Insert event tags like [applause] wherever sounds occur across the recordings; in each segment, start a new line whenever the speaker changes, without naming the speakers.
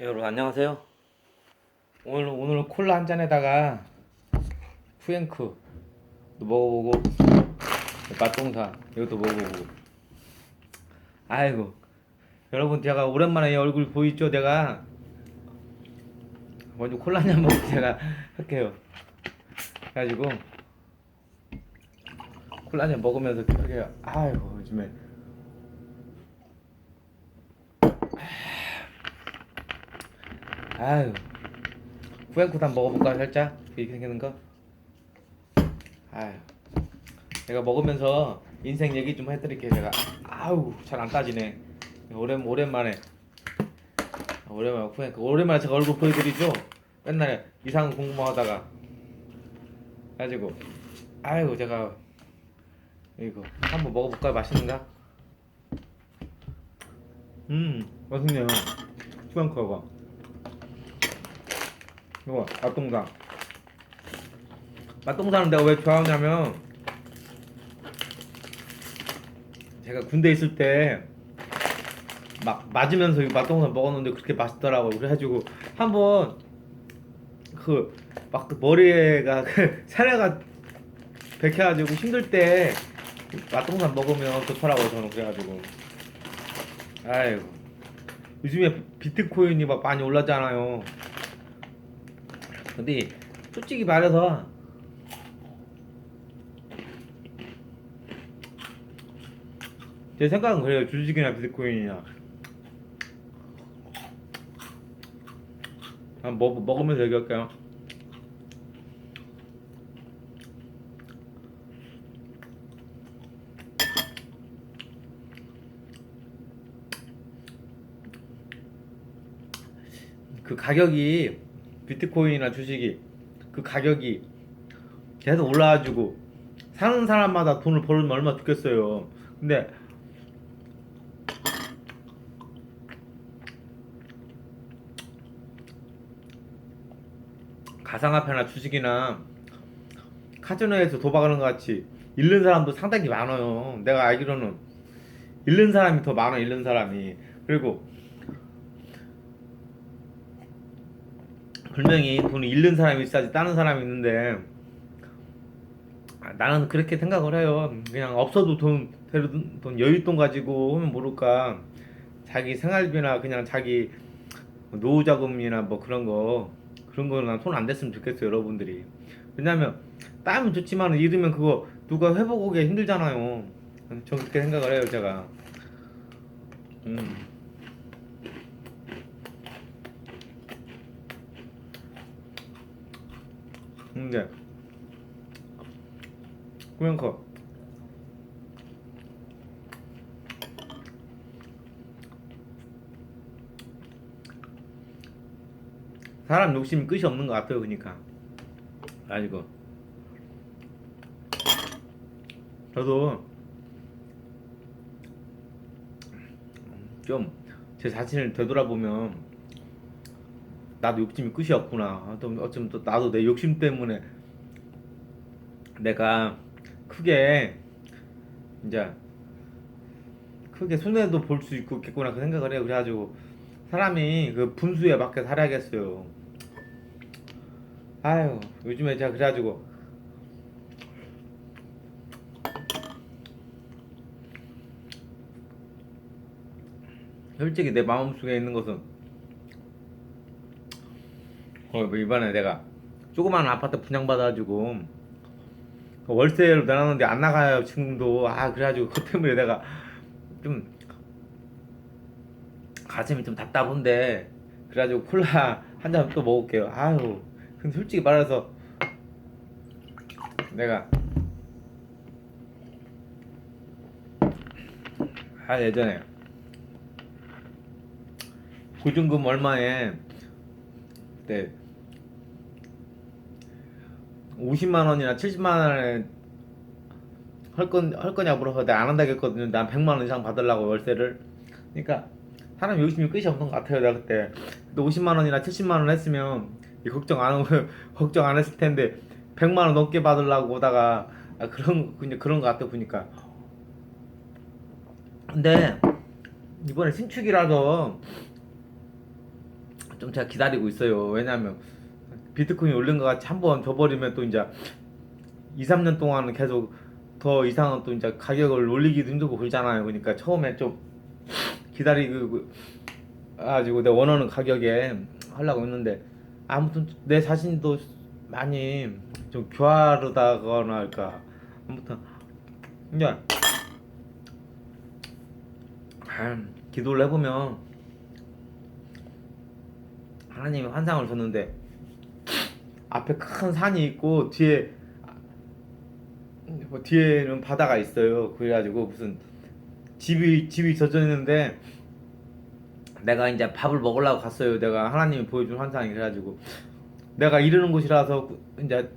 예, 여러분 안녕하세요. 오늘 오늘 콜라 한 잔에다가 푸앵크 먹어보고 맛동산 이것도 먹어보고. 아이고 여러분 제가 오랜만에 얼굴 보이죠? 내가 먼저 콜라 한 잔 먹고 제가 할게요. 그래가지고 콜라 한 잔 먹으면서 그렇게 아이고 요즘에 아유. 한번 먹어볼까 살짝? 이렇게 생기는 거? 아유. 내가 먹으면서 인생 얘기 좀 해드릴게요 제가. 아우 잘 안 따지네. 오랜, 오랜만에. 오랜만에 후행쿠 오랜만에 제가 얼굴 보여드리죠? 맨날 이상한 공부만 하다가. 가지고. 아유 제가 이거 한번 먹어볼까? 맛있는가? 음. 맛있네요. 후행쿠가 이거 맛동산 맛동산은 내가 왜 좋아하냐면 제가 군대 있을 때 막 맞으면서 이 맛동산 먹었는데 그렇게 맛있더라고 그래가지고 한번 그막 머리가 그 사례가 [laughs] 백해가지고 힘들 때 맛동산 먹으면 좋더라고요 저는 그래가지고. 아이고. 요즘에 비트코인이 막 많이 올랐잖아요 근데 솔직히 말해서 제 생각은 그래요. 주식이나 비트코인이나 한번 먹, 먹으면서 얘기할게요? 그 가격이 비트코인이나 주식이 그 가격이 계속 올라가지고 사는 사람마다 돈을 벌면 얼마 좋겠어요. 근데 가상화폐나 주식이나 카지노에서 도박하는 것 같이 잃는 사람도 상당히 많아요. 내가 알기로는 잃는 사람이 더 많아, 잃는 사람이. 그리고 분명히 돈을 잃는 사람이 있어야지 따는 사람이 있는데 아, 나는 그렇게 생각을 해요. 그냥 없어도 돈, 돈, 돈 여윳돈 가지고 하면 모를까 자기 생활비나 그냥 자기 노후 자금이나 뭐 그런 거 그런 거는 손안 댔으면 좋겠어요, 여러분들이. 왜냐면 따면 좋지만 잃으면 그거 누가 회복하기 힘들잖아요. 저 그렇게 생각을 해요, 제가. 음. 근데 꾸명커 사람 욕심이 끝이 없는 것 같아요 그러니까. 아이고. 저도 좀 제 자신을 되돌아보면 나도 욕심이 끝이 없구나. 또 어쩌면 또 나도 내 욕심 때문에 내가 크게 이제 크게 손해도 볼 수 있겠구나 그 생각을 해요. 그래가지고 사람이 그 분수에 맞게 살아야겠어요. 아유 요즘에 제가 그래가지고 솔직히 내 마음속에 있는 것은 어, 뭐 이번에 내가 조그마한 아파트 분양받아가지고 월세로 내놨는데 안 나가요 지금도. 아 그래가지고 그 때문에 내가 좀 가슴이 좀 답답한데 그래가지고 콜라 [laughs] 한 잔 또 먹을게요. 아유 근데 솔직히 말해서 내가 아 예전에 보증금 얼마에 네 50만 원이나 70만 원에 할 건 할 거냐 물어서 내가 안 한다고 했거든요. 난 100만 원 이상 받으려고 월세를. 그러니까 사람 욕심이 끝이 없는 것 같아요. 내가 그때. 근데 50만 원이나 70만 원 했으면 이 걱정 안 [laughs] 걱정 안 했을 텐데 100만 원 넘게 받으려고 오다가 아, 그런 그냥 그런 것 같아 보니까. 근데 이번에 신축이라서 좀 제가 기다리고 있어요. 왜냐하면 비트코인이 올린 것 같이 한번 줘버리면 또 이제 2, 3년 동안은 계속 더 이상은 또 이제 가격을 올리기도 힘들고 그러잖아요. 그러니까 처음에 좀 기다리고 가지고 내 원하는 가격에 하려고 했는데 아무튼 내 자신도 많이 좀 교활하다거나 할까 아무튼 이제 음, 기도를 해보면 하나님이 환상을 줬는데 앞에 큰 산이 있고 뒤에 뭐 뒤에는 바다가 있어요. 그래가지고 무슨 집이 집이 젖어 있는데 내가 이제 밥을 먹으려고 갔어요. 내가 하나님이 보여준 환상이 그래가지고 내가 이르는 곳이라서 이제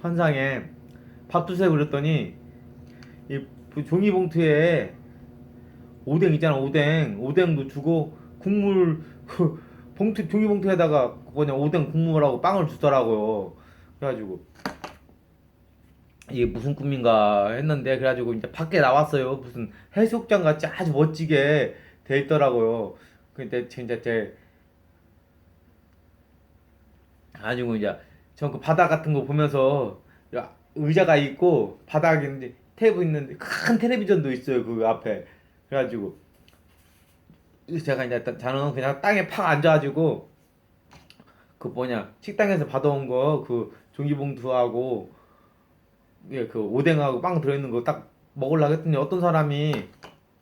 환상에 밥 두세 그랬더니 이 종이 봉투에 오뎅 있잖아 오뎅 오뎅도 주고 국물 그 봉투 종이봉투에다가 그냥 오뎅 국물하고 빵을 주더라고요. 그래가지고 이게 무슨 꿈인가 했는데 그래가지고 이제 밖에 나왔어요. 무슨 해수욕장 같이 아주 멋지게 돼 있더라고요. 근데 진짜 제 가지고 이제 전 그 바다 같은 거 보면서 야, 의자가 있고 바닥에 테이블 있는데 큰 텔레비전도 있어요 그 앞에 그래가지고 제가 이제 딱- 저는 그냥 땅에 팍 앉아가지고 그 뭐냐 식당에서 받아온 거 그 종이봉투하고 예, 그 오뎅하고 빵 들어있는 거 딱 먹으려고 했더니 어떤 사람이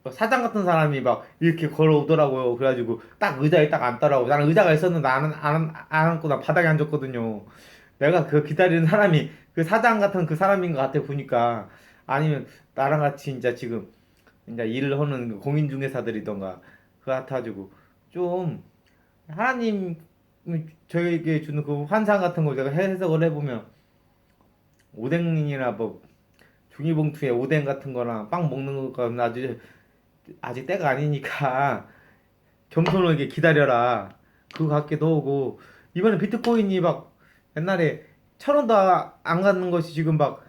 뭐 사장 같은 사람이 막 이렇게 걸어오더라고요. 그래가지고 딱 의자에 딱 앉더라고. 나는 의자가 있었는데 안, 안, 안 앉고 나 바닥에 앉았거든요. 내가 그 기다리는 사람이 그 사장 같은 그 사람인 것 같아 보니까 아니면 나랑 같이 이제 지금 이제 일을 하는 그 공인중개사들이던가 그 같아가지고 좀 하나님 저에게 주는 그 환상 같은 거 내가 해석을 해보면 오뎅이나 뭐 종이봉투에 오뎅 같은 거나 빵 먹는 거는 아직 아직 때가 아니니까 겸손하게 기다려라. 그거 같기도 하고 이번에 비트코인이 막 옛날에 천 원도 안 갖는 것이 지금 막,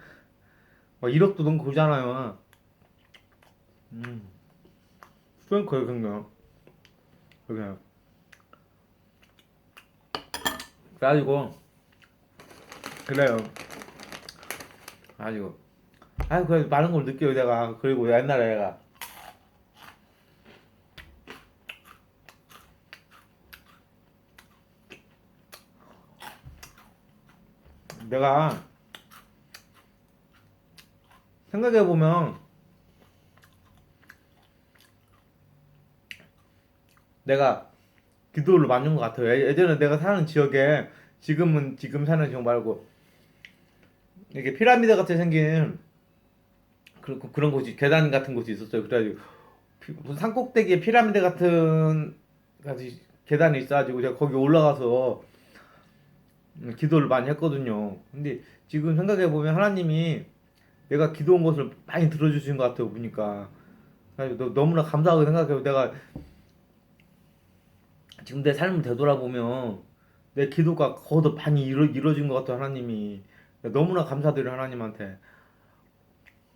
막 1억도 넘고 그러잖아요. 음. 프랭크요 그냥 그냥 그래가지고. 그래요. 가지고. 아 그래 많은 걸 느껴요 내가. 그리고 옛날에 내가. 내가 생각해 보면 내가 기도를 많이 한것 같아요. 예- 예전에 내가 사는 지역에 지금은 지금 사는 지역 말고 이렇게 피라미드 같이 생긴 그런 그런 곳이 계단 같은 곳이 있었어요. 그래가지고 피- 무슨 산꼭대기에 피라미드 같은 같이 계단이 있어가지고 제가 거기 올라가서 음, 기도를 많이 했거든요. 근데 지금 생각해 보면 하나님이 내가 기도한 것을 많이 들어주신 것 같아요. 보니까 너무나 감사하게 생각해요. 내가 지금 내 삶을 되돌아보면 내 기도가 거더 많이 이루, 이루어진 것 같아요. 하나님이 너무나 감사드려요. 하나님한테.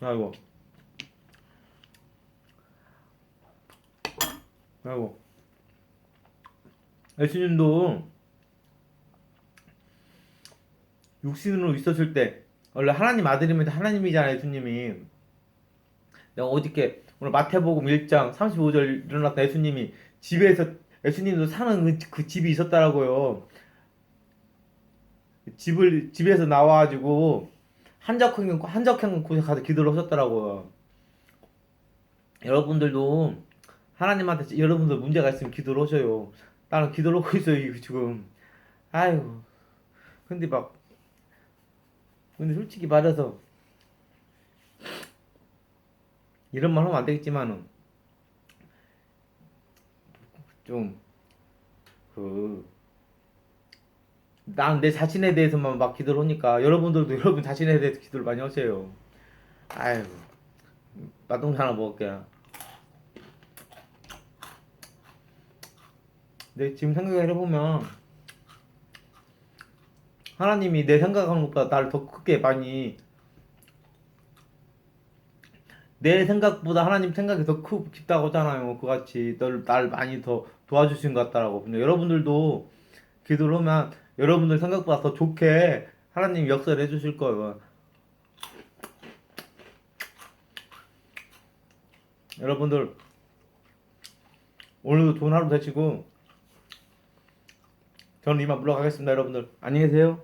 아이고. 아이고. 예수님도 육신으로 있었을 때 원래 하나님 아들이면 하나님이잖아요. 예수님이. 내가 어저께 오늘 마태복음 1장 35절 일어났다 예수님이 집에서 예수님도 사는 그, 그 집이 있었더라고요. 집을 집에서 나와가지고 한적한 한적한 곳에 가서 기도를 하셨더라고요. 여러분들도 하나님한테 여러분들 문제가 있으면 기도를 하셔요. 나는 기도를 하고 있어요 지금. 아유. 근데 막 근데 솔직히 말해서 이런 말 하면 안 되겠지만은 좀그 난 내 자신에 대해서만 막 기도를 하니까 여러분들도 [laughs] 여러분 자신에 대해서 기도를 많이 하세요. 아이고 맛동산 하나 먹을게요. 근데 지금 생각을 해보면 하나님이 내 생각하는 것보다 나를 더 크게 많이 내 생각보다 하나님 생각이 더 크, 깊다고 하잖아요. 그같이 널, 날 많이 더 도와주신 것 같다라고. 근데 여러분들도 기도를 하면 여러분들 생각보다 더 좋게 하나님 역사를 해주실 거예요. 여러분들 오늘도 좋은 하루 되시고 저는 이만 물러가겠습니다 여러분들 안녕히 계세요